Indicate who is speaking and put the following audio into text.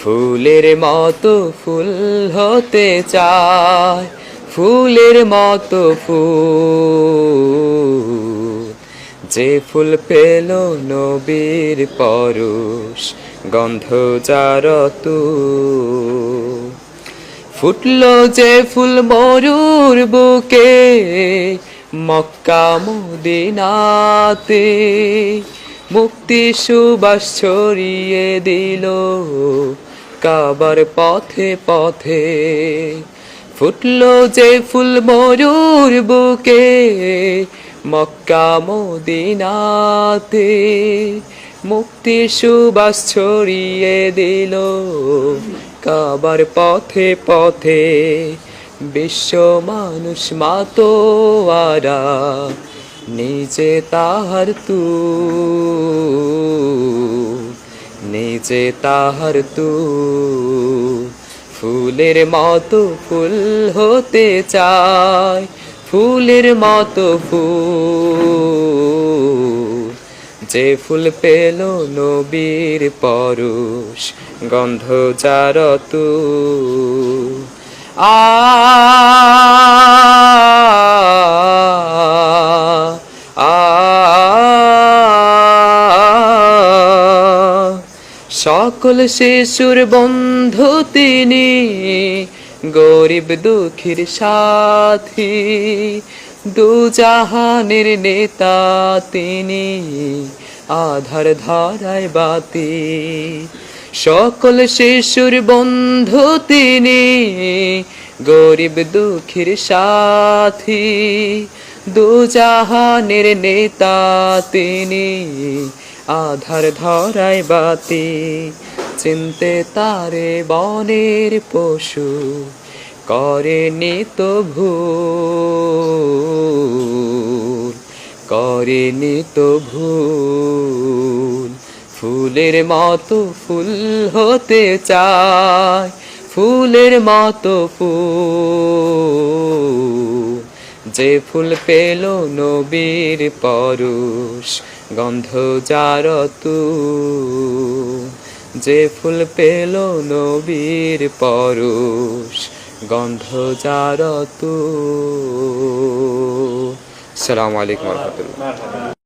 Speaker 1: ফুলের মতো ফুল হতে চায়, ফুলের মতো ফুল। যে ফুল পেল নবীর পরশ, গন্ধ যার ফুটলো যে ফুল মরুর বুকে, মক্কা মদিনাতে মুক্তি সুবাস ছড়িয়ে দিল। কাবার পথে পথে ফুটলো যে ফুল মরুর বুকে, মক্কা মদিনাতে মুক্তি সুবাস ছড়িয়ে দিল। কাবার পথে পথে বিশ্ব মানুষ মাতোয়ারা নিজে তাহার তু নিজে তাহার তু, ফুলের মতো ফুল হতে চায়, ফুলের মতো ফুল। যে ফুল পেল নবীর পরশ, গন্ধ যার তু আ আ সকল শিশুর বন্ধু তিনি, গরিব দুঃখীর সাথী। দু জাহানের নেতা তিনি, আধার ধারায় বাতি। সকল শিশুর বন্ধু তিনি, গরিব দুঃখীর সাথী। দু জাহানের নেতা তিনি আধার ধরায় বাতি, চিনতে তারে বনের পশু করে নিত ভুল করে নিত ভুল ফুলের মতো ফুল হতে চায়, ফুলের মতো ফুল। যে ফুল পেল নবীর পরুষ গন্ধ যার তু যে ফুল পেল নবীর পরুষ গন্ধ যার তু সালাম রহমতুল্লাহ।